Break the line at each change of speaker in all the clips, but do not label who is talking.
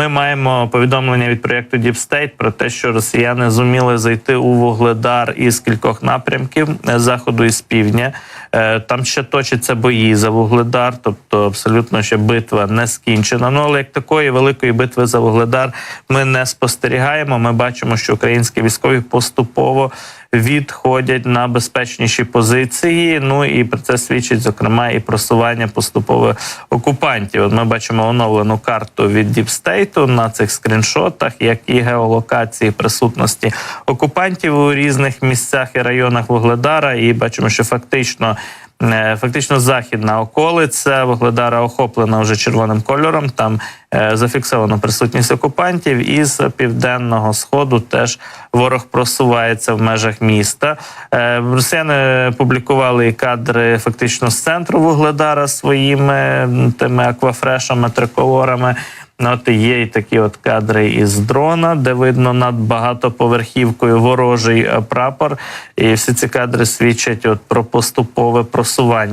Ми маємо повідомлення від проєкту Deep State про те, що росіяни зуміли зайти у Вугледар із кількох напрямків е, заходу і з півдня. Е, Там ще точаться бої за Вугледар, тобто абсолютно ще битва не скінчена. Ну але як такої великої битви за Вугледар ми не спостерігаємо. Ми бачимо, що українські військові поступово відходять на безпечніші позиції. Ну і про це свідчить зокрема і просування поступове окупантів. От ми бачимо оновлену карту від Діпстейту на цих скріншотах, як і геолокації присутності окупантів у різних місцях і районах Вугледара. І бачимо, що фактично. Е, Фактично західна околиця Вугледара охоплена вже червоним кольором. Там е, зафіксовано присутність окупантів, і з південного сходу теж ворог просувається в межах міста. Е, Росіяни публікували кадри фактично з центру Вугледара своїми тими аквафрешами, триколорами. Ну, От є і такі от кадри із дрона, де видно над багатоповерхівкою ворожий прапор. І всі ці кадри свідчать от про поступове просування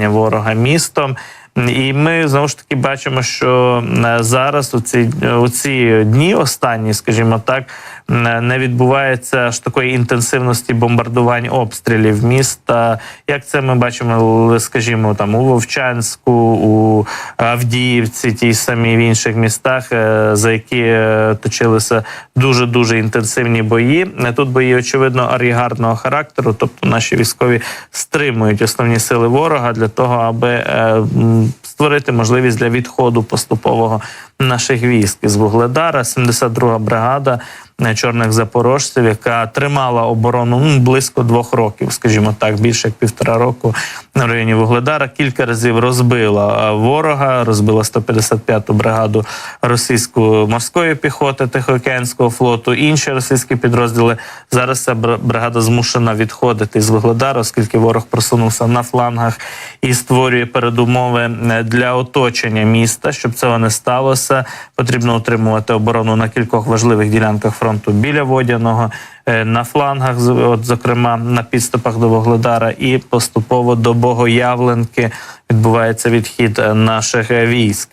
ворога містом. І ми знову ж таки бачимо, що е, зараз у ці, у ці дні останні, скажімо так, е, не відбувається аж такої інтенсивності бомбардувань обстрілів міста. Як це ми бачимо, скажімо, там у Вовчанську, у Авдіївці, тій самій в інших містах, е, за які точилися дуже дуже інтенсивні бої. Тут бої очевидно арігардного характеру, тобто наші військові стримують основні сили ворога для того, аби створити можливість для відходу поступового наших військ із Вугледара. 72-га бригада е, чорних запорожців, яка тримала оборону ну, близько двох років, скажімо так, більше як півтора року на районі Вугледара. Кілька разів розбила е, ворога, розбила 155-ту бригаду російської морської піхоти Тихоокеанського флоту. Інші російські підрозділи зараз ця бригада змушена відходити з Вугледара, оскільки ворог просунувся на флангах і створює передумови е, для оточення міста. Щоб цього не сталося, потрібно утримувати оборону на кількох важливих ділянках фронту біля водяного. е, На флангах, от зокрема на підступах до Вогледара, і поступово до Богоявленки відбувається відхід е, наших е, військ.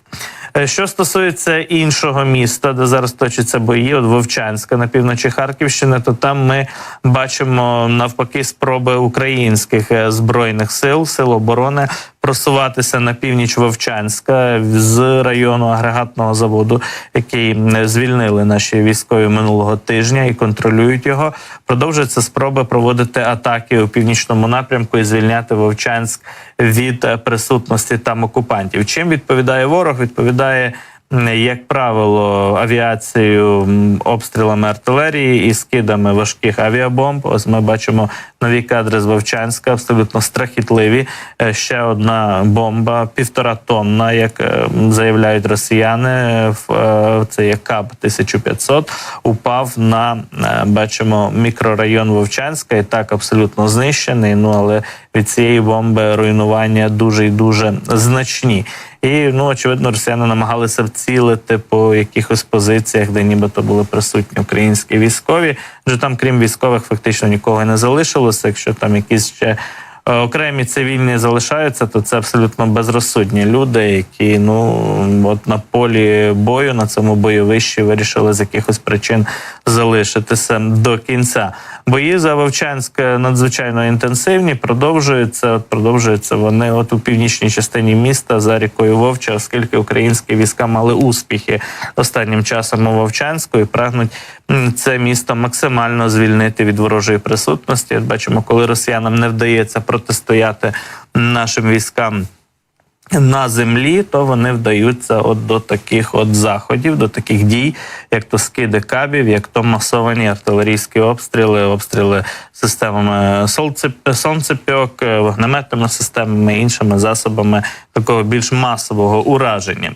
Що стосується іншого міста, де зараз точаться бої, от Вовчанська на півночі Харківщини, то там ми бачимо навпаки спроби українських збройних сил, сил оборони просуватися на північ Вовчанська з району агрегатного заводу, який звільнили наші військові минулого тижня і контролюють його. Продовжуються спроби проводити атаки у північному напрямку і звільняти Вовчанськ від е, присутності там окупантів. Чим відповідає ворог? Відповідає. Як правило, авіацією, обстрілами артилерії і скидами важких авіабомб. Ось ми бачимо нові кадри з Вовчанська, абсолютно страхітливі. Е, Ще одна бомба, півтора тонна, як е, заявляють росіяни. е, Це є КАБ 1500, упав на бачимо мікрорайон Вовчанська і так абсолютно знищений. Ну але від цієї бомби руйнування дуже і дуже значні. І ну очевидно, росіяни намагалися вцілити по якихось позиціях, де нібито були присутні українські військові. Адже там, крім військових, фактично нікого не залишилося. Якщо там якісь ще е, окремі цивільні залишаються, то це абсолютно безрозсудні люди, які ну от на полі бою на цьому бойовищі вирішили з якихось причин залишитися до кінця. Бої за Вовчанськ надзвичайно інтенсивні, продовжуються. От продовжуються вони от у північній частині міста за рікою Вовча, оскільки українські війська мали успіхи останнім часом у Вовчанську і прагнуть це місто максимально звільнити від ворожої присутності. От бачимо, коли росіянам не вдається протистояти нашим військам на землі, то вони вдаються от до таких от заходів, до таких дій, як то скиди кабів, як то масовані артилерійські обстріли, обстріли системами сонцепьок, е, вогнеметними системами, іншими засобами такого більш масового ураження.